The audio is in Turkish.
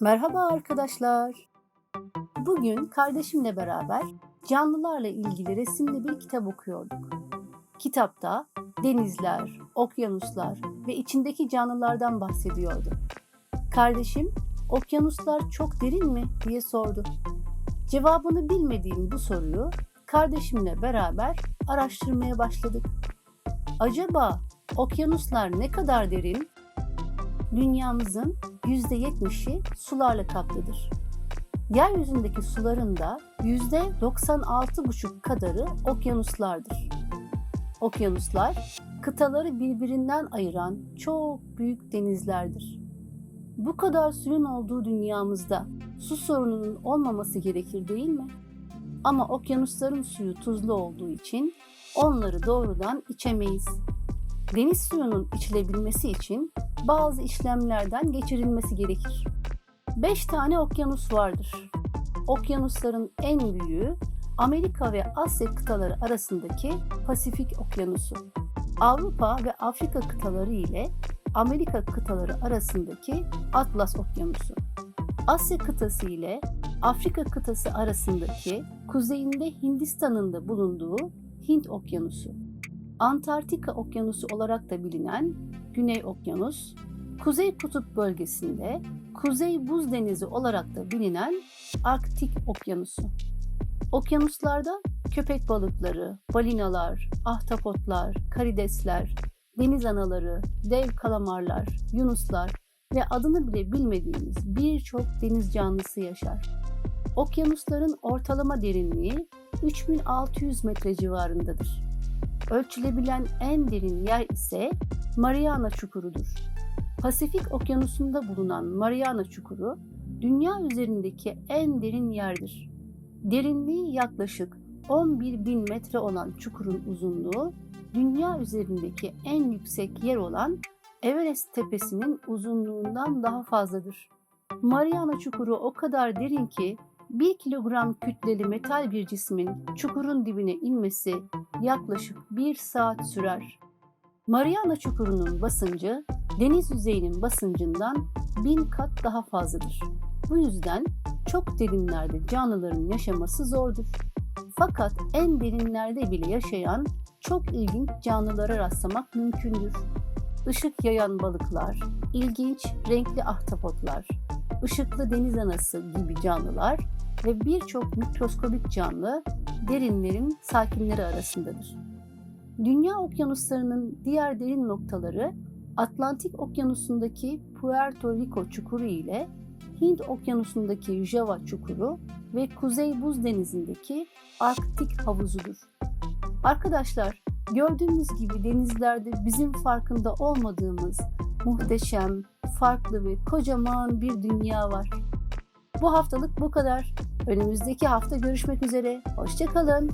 Merhaba arkadaşlar. Bugün kardeşimle beraber canlılarla ilgili resimli bir kitap okuyorduk. Kitapta denizler, okyanuslar ve içindeki canlılardan bahsediyordu. Kardeşim, okyanuslar çok derin mi diye sordu. Cevabını bilmediğim bu soruyu kardeşimle beraber araştırmaya başladık. Acaba okyanuslar ne kadar derin? Dünyamızın %70'i sularla kaplıdır. Yeryüzündeki suların da %96,5 kadarı okyanuslardır. Okyanuslar, kıtaları birbirinden ayıran çok büyük denizlerdir. Bu kadar suyun olduğu dünyamızda su sorununun olmaması gerekir değil mi? Ama okyanusların suyu tuzlu olduğu için onları doğrudan içemeyiz. Deniz suyunun içilebilmesi için bazı işlemlerden geçirilmesi gerekir. 5 tane okyanus vardır. Okyanusların en büyüğü Amerika ve Asya kıtaları arasındaki Pasifik Okyanusu. Avrupa ve Afrika kıtaları ile Amerika kıtaları arasındaki Atlas Okyanusu. Asya kıtası ile Afrika kıtası arasındaki kuzeyinde Hindistan'ın da bulunduğu Hint Okyanusu. Antarktika Okyanusu olarak da bilinen Güney Okyanus, Kuzey Kutup bölgesinde Kuzey Buz Denizi olarak da bilinen Arktik Okyanusu. Okyanuslarda köpek balıkları, balinalar, ahtapotlar, karidesler, deniz anaları, dev kalamarlar, yunuslar ve adını bile bilmediğimiz birçok deniz canlısı yaşar. Okyanusların ortalama derinliği 3600 metre civarındadır. Ölçülebilen en derin yer ise Mariana Çukuru'dur. Pasifik Okyanusu'nda bulunan Mariana Çukuru, dünya üzerindeki en derin yerdir. Derinliği yaklaşık 11 bin metre olan çukurun uzunluğu, dünya üzerindeki en yüksek yer olan Everest tepesinin uzunluğundan daha fazladır. Mariana Çukuru o kadar derin ki 1 kilogram kütleli metal bir cismin çukurun dibine inmesi yaklaşık 1 saat sürer. Mariana Çukuru'nun basıncı deniz yüzeyinin basıncından bin kat daha fazladır. Bu yüzden çok derinlerde canlıların yaşaması zordur. Fakat en derinlerde bile yaşayan çok ilginç canlılara rastlamak mümkündür. Işık yayan balıklar, ilginç renkli ahtapotlar, ışıklı deniz anası gibi canlılar ve birçok mikroskobik canlı derinlerin sakinleri arasındadır. Dünya okyanuslarının diğer derin noktaları Atlantik Okyanusu'ndaki Puerto Rico çukuru ile Hint Okyanusu'ndaki Java çukuru ve Kuzey Buz Denizi'ndeki Arktik havuzudur. Arkadaşlar, gördüğünüz gibi denizlerde bizim farkında olmadığımız muhteşem, farklı ve kocaman bir dünya var. Bu haftalık bu kadar. Önümüzdeki hafta görüşmek üzere. Hoşçakalın.